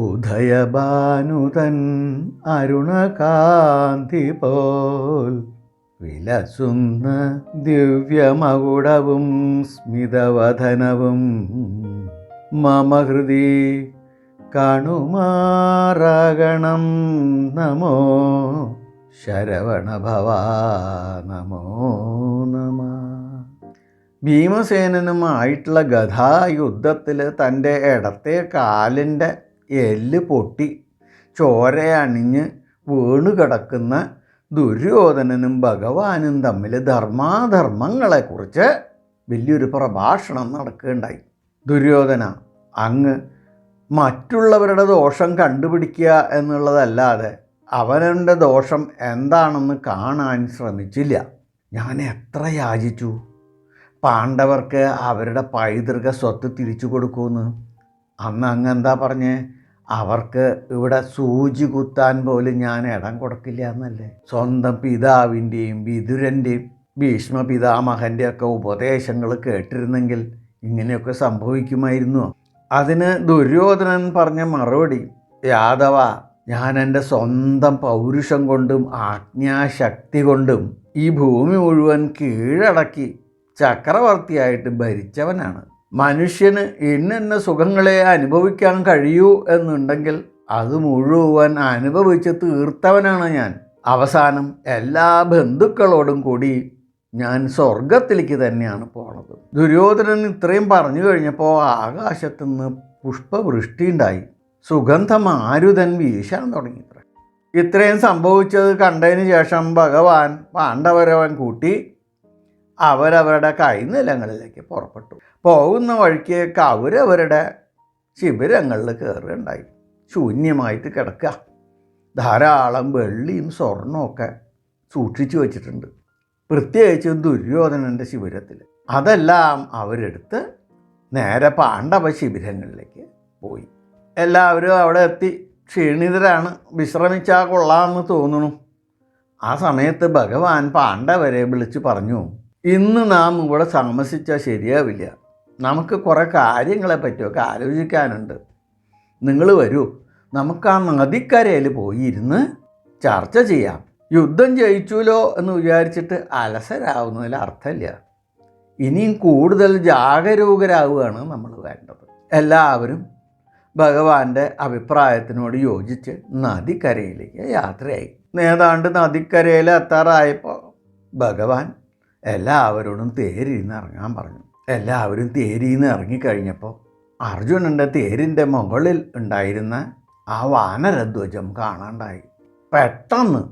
ഉദയഭാനുതൻ അരുണകാന്തി പോൽ വിലസുന്ന ദിവ്യമകുടവും സ്മിതവധനവും മമ ഹൃദി കാണുമാറാകണം നമോ ശരവണഭവ നമോ നമ. ഭീമസേനനുമായിട്ടുള്ള ഗഥായുദ്ധത്തിൽ തന്റെ ഇടത്തെ കാലിന്റെ എല്ല് പൊട്ടി ചോരയണിഞ്ഞ് വീണു കിടക്കുന്ന ദുര്യോധനനും ഭഗവാനും തമ്മിൽ ധർമാധർമ്മങ്ങളെക്കുറിച്ച് വലിയൊരു പ്രഭാഷണം നടക്കുകയുണ്ടായി. ദുര്യോധന അങ്ങ് മറ്റുള്ളവരുടെ ദോഷം കണ്ടുപിടിക്കുക എന്നുള്ളതല്ലാതെ അവനവന്റെ ദോഷം എന്താണെന്ന് കാണാൻ ശ്രമിച്ചില്ല. ഞാൻ എത്ര യാചിച്ചു? പാണ്ഡവർക്ക് അവരുടെ പൈതൃക സ്വത്ത് തിരിച്ചു കൊടുക്കുമെന്ന് അന്ന് അങ്ങ് എന്താ പറഞ്ഞേ? അവർക്ക് ഇവിടെ സൂചി കുത്താൻ പോലും ഞാൻ ഇടം കൊടുക്കില്ല എന്നല്ലേ? സ്വന്തം പിതാവിന്റെയും വിതുരന്റെയും ഭീഷ്മ പിതാമഹന്റെ ഒക്കെ ഉപദേശങ്ങൾ കേട്ടിരുന്നെങ്കിൽ ഇങ്ങനെയൊക്കെ സംഭവിക്കുമായിരുന്നു? അതിന് ദുര്യോധനൻ പറഞ്ഞ മറുപടി യാദവ ഞാൻ എന്റെ സ്വന്തം പൗരുഷം കൊണ്ടും ആജ്ഞാശക്തി കൊണ്ടും ഈ ഭൂമി മുഴുവൻ കീഴടക്കി ചക്രവർത്തിയായിട്ട് ഭരിച്ചവനാണ്. മനുഷ്യന് ഇന്ന സുഖങ്ങളെ അനുഭവിക്കാൻ കഴിയൂ എന്നുണ്ടെങ്കിൽ അത് മുഴുവൻ അനുഭവിച്ച് തീർത്തവനാണ് ഞാൻ. അവസാനം എല്ലാ ബന്ധുക്കളോടും കൂടി ഞാൻ സ്വർഗത്തിലേക്ക് തന്നെയാണ് പോണത്. ദുര്യോധനൻ ഇത്രയും പറഞ്ഞു കഴിഞ്ഞപ്പോൾ ആകാശത്തു നിന്ന് പുഷ്പവൃഷ്ടി ഉണ്ടായി. സുഗന്ധം ആരുതൻ വീശാൻ തുടങ്ങി. ഇത്രയും സംഭവിച്ചത് കണ്ടതിന് ശേഷം ഭഗവാൻ പാണ്ഡവരവൻ കൂട്ടി അവരവരുടെ കൈനിലങ്ങളിലേക്ക് പുറപ്പെട്ടു. പോകുന്ന വഴിക്ക് അവരവരുടെ ശിബിരങ്ങളിൽ കയറുകയുണ്ടായി. ശൂന്യമായിട്ട് കിടക്കുക. ധാരാളം വെള്ളിയും സ്വർണമൊക്കെ സൂക്ഷിച്ചു വച്ചിട്ടുണ്ട്. പ്രത്യേകിച്ച് ദുര്യോധനന്റെ ശിബിരത്തിൽ. അതെല്ലാം അവരെടുത്ത് നേരെ പാണ്ഡവ ശിബിരങ്ങളിലേക്ക് പോയി. എല്ലാവരും അവിടെ എത്തി. ക്ഷീണിതരാണ്. വിശ്രമിച്ചാൽ കൊള്ളാമെന്ന് തോന്നുന്നു. ആ സമയത്ത് ഭഗവാൻ പാണ്ഡവരെ വിളിച്ച് പറഞ്ഞു ഇന്ന് നാം ഇവിടെ താമസിച്ചാൽ ശരിയാവില്ല. നമുക്ക് കുറേ കാര്യങ്ങളെ പറ്റിയൊക്കെ ആലോചിക്കാനുണ്ട്. നിങ്ങൾ വരൂ. നമുക്ക് ആ നദിക്കരയിൽ പോയി ഇരുന്ന് ചർച്ച ചെയ്യാം. യുദ്ധം ജയിച്ചുല്ലോ എന്ന് വിചാരിച്ചിട്ട് അലസരാവുന്നതിൽ അർത്ഥമില്ല. ഇനിയും കൂടുതൽ ജാഗരൂകരാവുകയാണ് നമ്മൾ വേണ്ടത്. എല്ലാവരും ഭഗവാന്റെ അഭിപ്രായത്തിനോട് യോജിച്ച് നദിക്കരയിലേക്ക് യാത്രയായി. ഏതാണ്ട് നദിക്കരയിൽ എത്താറായപ്പോൾ ഭഗവാൻ എല്ലാവരോടും തേരിന്ന് ഇറങ്ങാൻ പറഞ്ഞു. എല്ലാവരും തേരിയിൽ നിന്ന് ഇറങ്ങിക്കഴിഞ്ഞപ്പോൾ അർജുനന്റെ തേരിന്റെ മുകളിൽ ഉണ്ടായിരുന്ന ആ വാനരധ്വജം കാണാണ്ടായി. പെട്ടെന്ന്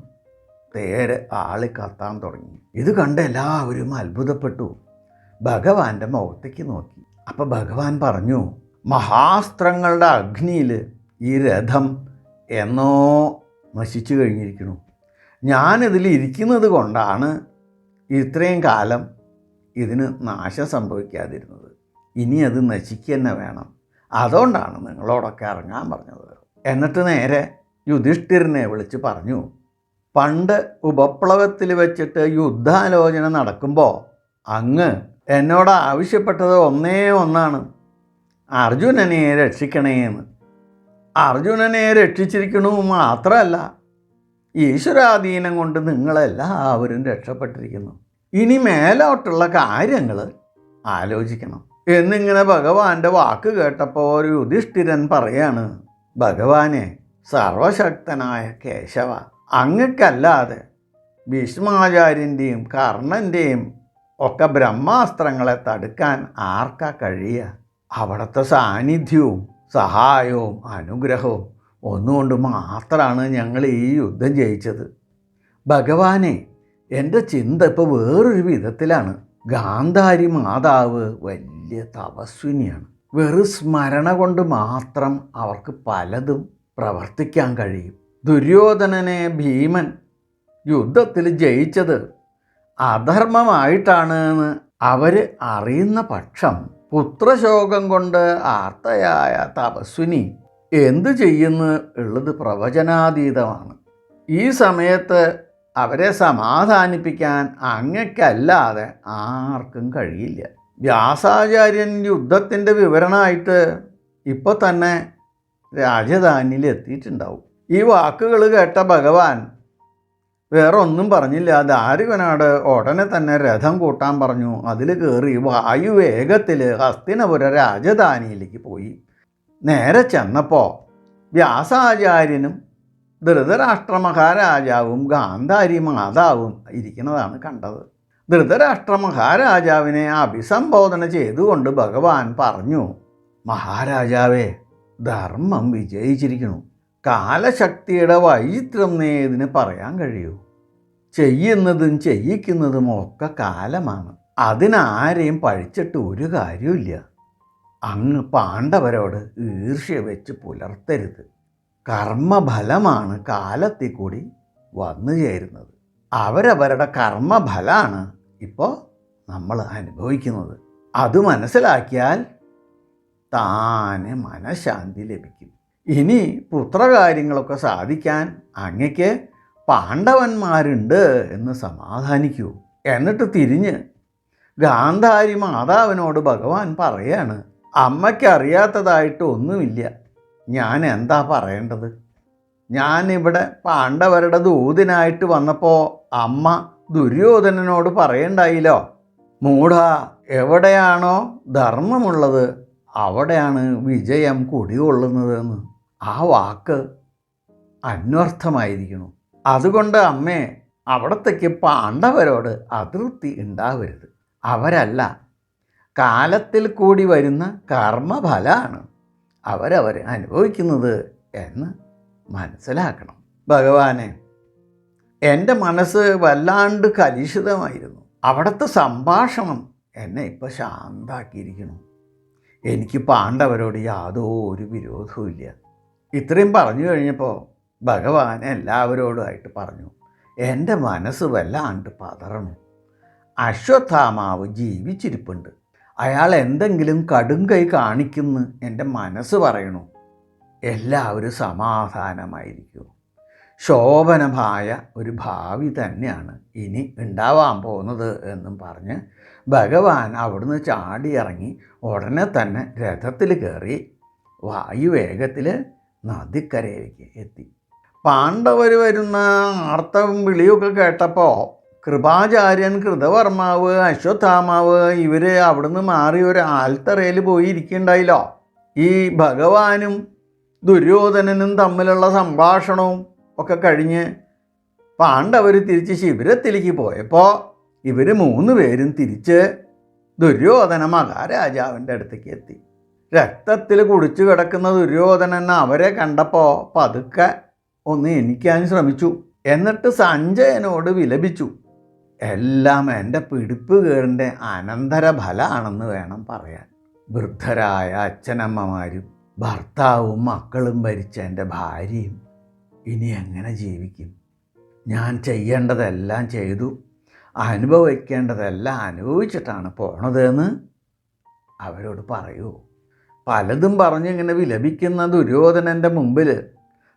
തേര് ആളി കത്താൻ തുടങ്ങി. ഇത് കണ്ട് എല്ലാവരും അത്ഭുതപ്പെട്ടു. ഭഗവാന്റെ മുഖത്തേക്ക് നോക്കി. അപ്പോൾ ഭഗവാൻ പറഞ്ഞു മഹാസ്ത്രങ്ങളുടെ അഗ്നിയിൽ ഈ രഥം എന്നോ നശിച്ചു കഴിഞ്ഞിരിക്കുന്നു. ഞാനിതിൽ ഇരിക്കുന്നത് കൊണ്ടാണ് ഇത്രയും കാലം ഇതിന് നാശം സംഭവിക്കാതിരുന്നത്. ഇനി അത് നശിക്കുക തന്നെ വേണം. അതുകൊണ്ടാണ് നിങ്ങളോടൊക്കെ ഇറങ്ങാൻ പറഞ്ഞത്. എന്നിട്ട് നേരെ യുധിഷ്ഠിരനെ വിളിച്ച് പറഞ്ഞു പണ്ട് ഉപപ്ലവത്തിൽ വെച്ചിട്ട് യുദ്ധാലോചന നടക്കുമ്പോൾ അങ്ങ് എന്നോട് ആവശ്യപ്പെട്ടത് ഒന്നേ ഒന്നാണ്. അർജുനനെ രക്ഷിക്കണേന്ന്. അർജുനനെ രക്ഷിച്ചിരിക്കണു മാത്രമല്ല ഈശ്വരാധീനം കൊണ്ട് നിങ്ങളെല്ലാവരും രക്ഷപ്പെട്ടിരിക്കുന്നു. ഇനി മേലോട്ടുള്ള കാര്യങ്ങൾ ആലോചിക്കണം. എന്നിങ്ങനെ ഭഗവാന്റെ വാക്ക് കേട്ടപ്പോൾ ഒരു യുധിഷ്ഠിരൻ പറയാണ് ഭഗവാനെ സർവശക്തനായ കേശവ അങ്ങക്കല്ലാതെ ഭീഷ്മാചാര്യന്റെയും കർണന്റെയും ഒക്കെ ബ്രഹ്മാസ്ത്രങ്ങളെ തടുക്കാൻ ആർക്കാ കഴിയുക അവിടുത്തെ സാന്നിധ്യവും സഹായവും അനുഗ്രഹവും ഒന്നുകൊണ്ട് മാത്രമാണ് ഞങ്ങൾ ഈ യുദ്ധം ജയിച്ചത്. ഭഗവാനെ എന്റെ ചിന്ത ഇപ്പോൾ വേറൊരു വിധത്തിലാണ്. ഗാന്ധാരി മാതാവ് വലിയ തപസ്വിനിയാണ്. വെറു സ്മരണ കൊണ്ട് മാത്രം അവർക്ക് പലതും പ്രവർത്തിക്കാൻ കഴിയും. ദുര്യോധനനെ ഭീമൻ യുദ്ധത്തിൽ ജയിച്ചത് അധർമ്മമായിട്ടാണ് എന്ന് അവർ അറിയുന്ന പക്ഷം പുത്രശോകം കൊണ്ട് ആർത്തയായ തപസ്വിനി എന്തു ചെയ്യുന്നു ഉള്ളത് പ്രവചനാതീതമാണ്. ഈ സമയത്ത് അവരെ സമാധാനിപ്പിക്കാൻ അങ്ങക്കല്ലാതെ ആർക്കും കഴിയില്ല. വ്യാസാചാര്യൻ യുദ്ധത്തിന്റെ വിവരണമായിട്ട് ഇപ്പോൾ തന്നെ രാജധാനിയിൽ എത്തിയിട്ടുണ്ടാവും ഈ വാക്കുകൾ കേട്ട ഭഗവാൻ വേറെ ഒന്നും പറഞ്ഞില്ല ദാരുകനാട് ഉടനെ തന്നെ രഥം കൂട്ടാൻ പറഞ്ഞു. അതിൽ കയറി വായുവേഗത്തിൽ ഹസ്തിനപുര രാജധാനിയിലേക്ക് പോയി. നേരെ ചെന്നപ്പോൾ വ്യാസാചാര്യനും ധൃതരാഷ്ട്ര മഹാരാജാവും ഗാന്ധാരി മാതാവും ഇരിക്കുന്നതാണ് കണ്ടത്. ധൃതരാഷ്ട്ര മഹാരാജാവിനെ അഭിസംബോധന ചെയ്തുകൊണ്ട് ഭഗവാൻ പറഞ്ഞു മഹാരാജാവേ ധർമ്മം വിജയിച്ചിരിക്കുന്നു. കാലശക്തിയുടെ വൈചിത്രം നേതിന് പറയാൻ കഴിയൂ. ചെയ്യുന്നതും ചെയ്യിക്കുന്നതും ഒക്കെ കാലമാണ്. അതിനാരെയും പഴിച്ചിട്ട് ഒരു കാര്യമില്ല അങ്ങ് പാണ്ഡവരോട് ഈർഷ്യ വെച്ച് പുലർത്തരുത്. കർമ്മഫലമാണ് കാലത്തിൽ കൂടി വന്നു ചേരുന്നത്. അവരവരുടെ കർമ്മഫലമാണ് ഇപ്പോൾ നമ്മൾ അനുഭവിക്കുന്നത്. അത് മനസ്സിലാക്കിയാൽ താനെ മനഃശാന്തി ലഭിക്കും. ഇനി പുത്രകാര്യങ്ങളൊക്കെ സാധിക്കാൻ അങ്ങയ്ക്ക് പാണ്ഡവന്മാരുണ്ട് എന്ന് സമാധാനിക്കൂ. എന്നിട്ട് തിരിഞ്ഞ് ഗാന്ധാരി മാതാവിനോട് ഭഗവാൻ പറയാണ് അമ്മയ്ക്ക് അറിയാത്തതായിട്ട് ഒന്നുമില്ല. ഞാൻ എന്താ പറയേണ്ടത്? ഞാനിവിടെ പാണ്ഡവരുടെ ദൂതിനായിട്ട് വന്നപ്പോൾ അമ്മ ദുര്യോധനനോട് പറയണ്ടായില്ലോ. മൂഢ എവിടെയാണോ ധർമ്മമുള്ളത് അവിടെയാണ് വിജയം കുടികൊള്ളുന്നതെന്ന്. ആ വാക്ക് അന്വർത്ഥമായിരിക്കുന്നു. അതുകൊണ്ട് അമ്മേ അവിടത്തേക്ക് പാണ്ഡവരോട് അതൃപ്തി ഉണ്ടാവരുത്. അവരല്ല കാലത്തിൽ കൂടി വരുന്ന കർമ്മഫലമാണ് അവരവർ അനുഭവിക്കുന്നത് എന്ന് മനസ്സിലാക്കണം. ഭഗവാനെ എന്റെ മനസ്സ് വല്ലാണ്ട് കലുഷിതമായിരുന്നു. അവിടുത്തെ സംഭാഷണം എന്നെ ഇപ്പോൾ ശാന്താക്കിയിരിക്കുന്നു. എനിക്ക് പാണ്ഡവരോട് യാതൊരു വിരോധവും ഇല്ല. ഇത്രയും പറഞ്ഞു കഴിഞ്ഞപ്പോൾ ഭഗവാൻ എല്ലാവരോടുമായിട്ട് പറഞ്ഞു എന്റെ മനസ്സ് വല്ലാണ്ട് പതറണം അശ്വത്ഥാമാവ് ജീവിച്ചിരിപ്പുണ്ട്. അയാൾ എന്തെങ്കിലും കടും കൈ കാണിക്കുന്ന് എന്റെ മനസ്സ് പറയണു. എല്ലാവരും സമാധാനമായിരിക്കും. ശോഭനമായ ഒരു ഭാവി തന്നെയാണ് ഇനി ഉണ്ടാവാൻ പോകുന്നത് എന്നും പറഞ്ഞ് ഭഗവാൻ അവിടുന്ന് ചാടിയിറങ്ങി ഉടനെ തന്നെ രഥത്തിൽ കയറി വായുവേഗത്തിൽ നദിക്കരയിലേക്ക് എത്തി. പാണ്ഡവർ വരുന്ന ആർത്തവും വിളിയൊക്കെ കേട്ടപ്പോൾ കൃപാചാര്യൻ കൃതവർമാവ് അശ്വത്ഥാമാവ് ഇവർ അവിടുന്ന് മാറി ഒരു ആൽത്തറയിൽ പോയി ഇരിക്കുന്നുണ്ടായില്ലോ ഈ ഭഗവാനും ദുര്യോധനനും തമ്മിലുള്ള സംഭാഷണവും ഒക്കെ കഴിഞ്ഞ് പാണ്ഡവർ തിരിച്ച് ശിബിരത്തിലേക്ക് പോയപ്പോൾ ഇവർ മൂന്ന് പേരും തിരിച്ച് ദുര്യോധന മഹാരാജാവിന്റെ അടുത്തേക്ക് എത്തി. രക്തത്തിൽ കുടിച്ചു കിടക്കുന്ന ദുര്യോധനൻ അവരെ കണ്ടപ്പോൾ പതുക്കെ ഒന്ന് എണിക്കാൻ ശ്രമിച്ചു. എന്നിട്ട് സഞ്ജയനോട് വിലപിച്ചു. എല്ലാം എന്റെ പിടിപ്പ് കേടിന്റെ അനന്തരഫലമാണെന്ന് വേണം പറയാൻ. വൃദ്ധരായ അച്ഛനമ്മമാരും ഭർത്താവും മക്കളും ഭരിച്ച എന്റെ ഭാര്യയും ഇനി എങ്ങനെ ജീവിക്കും? ഞാൻ ചെയ്യേണ്ടതെല്ലാം ചെയ്തു. അനുഭവിക്കേണ്ടതെല്ലാം അനുഭവിച്ചിട്ടാണ് പോണതെന്ന് അവരോട് പറയൂ. പലതും പറഞ്ഞിങ്ങനെ വിലപിക്കുന്ന ദുര്യോധനന്റെ മുമ്പിൽ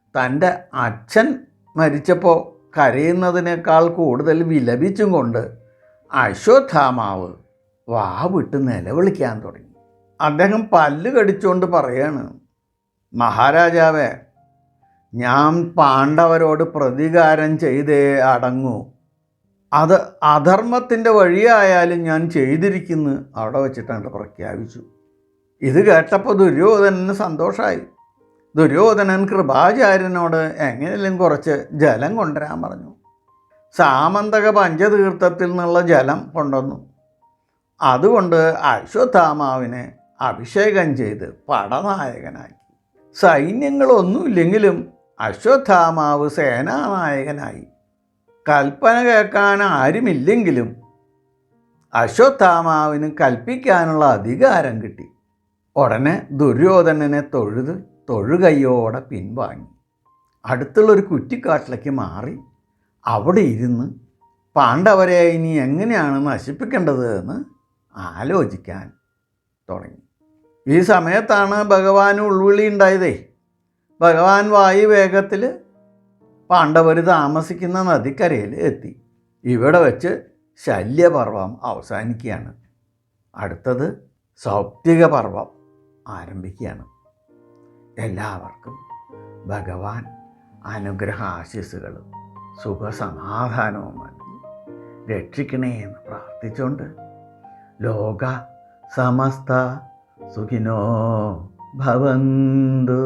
തന്റെ അച്ഛൻ മരിച്ചപ്പോൾ കരയുന്നതിനേക്കാൾ കൂടുതൽ വിലപിച്ചും കൊണ്ട് അശ്വത്ഥാമാവ് വാ വിട്ട് നിലവിളിക്കാൻ തുടങ്ങി. അദ്ദേഹം പല്ല് കടിച്ചുകൊണ്ട് പറയാണ് മഹാരാജാവേ ഞാൻ പാണ്ഡവരോട് പ്രതികാരം ചെയ്തേ അടങ്ങൂ. അത് അധർമ്മത്തിന്റെ വഴിയായാലും ഞാൻ ചെയ്തിരിക്കുന്നു. അവിടെ വെച്ചിട്ടാണ് പ്രഖ്യാപിച്ചു. ഇത് കേട്ടപ്പോൾ ദുര്യോധനന് സന്തോഷമായി ദുര്യോധനൻ കൃപാചാര്യനോട് എങ്ങനെയും കുറച്ച് ജലം കൊണ്ടുവരാൻ പറഞ്ഞു. സാമന്തക പഞ്ചതീർത്ഥത്തിൽ നിന്നുള്ള ജലം കൊണ്ടുവന്നു. അതുകൊണ്ട് അശ്വത്ഥാമാവിനെ അഭിഷേകം ചെയ്ത് പടനായകനാക്കി. സൈന്യങ്ങളൊന്നുമില്ലെങ്കിലും അശ്വത്ഥാമാവ് സേനാനായകനായി. കൽപ്പന കേൾക്കാൻ ആരുമില്ലെങ്കിലും അശ്വത്ഥാമാവിന് കൽപ്പിക്കാനുള്ള അധികാരം കിട്ടി. ഉടനെ ദുര്യോധനനെ തൊഴുത് തൊഴുകയ്യോടെ പിൻവാങ്ങി. അടുത്തുള്ള അടുത്തുള്ളൊരു കുറ്റിക്കാട്ടിലേക്ക് മാറി അവിടെ ഇരുന്ന് പാണ്ഡവരെ ഇനി എങ്ങനെയാണ് നശിപ്പിക്കേണ്ടത് എന്ന് ആലോചിക്കാൻ തുടങ്ങി. ഈ സമയത്താണ് ഭഗവാൻ ഉൾവിളി ഉണ്ടായതേ. ഭഗവാൻ വായു വേഗത്തിൽ പാണ്ഡവർ താമസിക്കുന്ന നദിക്കരയിൽ എത്തി. ഇവിടെ വെച്ച് ശല്യപർവം അവസാനിക്കുകയാണ്. അടുത്തത് സൗപ്തിക പർവം ആരംഭിക്കുകയാണ്. എല്ലാവർക്കും ഭഗവാൻ അനുഗ്രഹ ആശിസ്സുകളും സുഖസമാധാനവും നൽകി രക്ഷിക്കണേ എന്ന് പ്രാർത്ഥിച്ചുകൊണ്ട് ലോക സമസ്ത സുഖിനോ ഭവന്തു.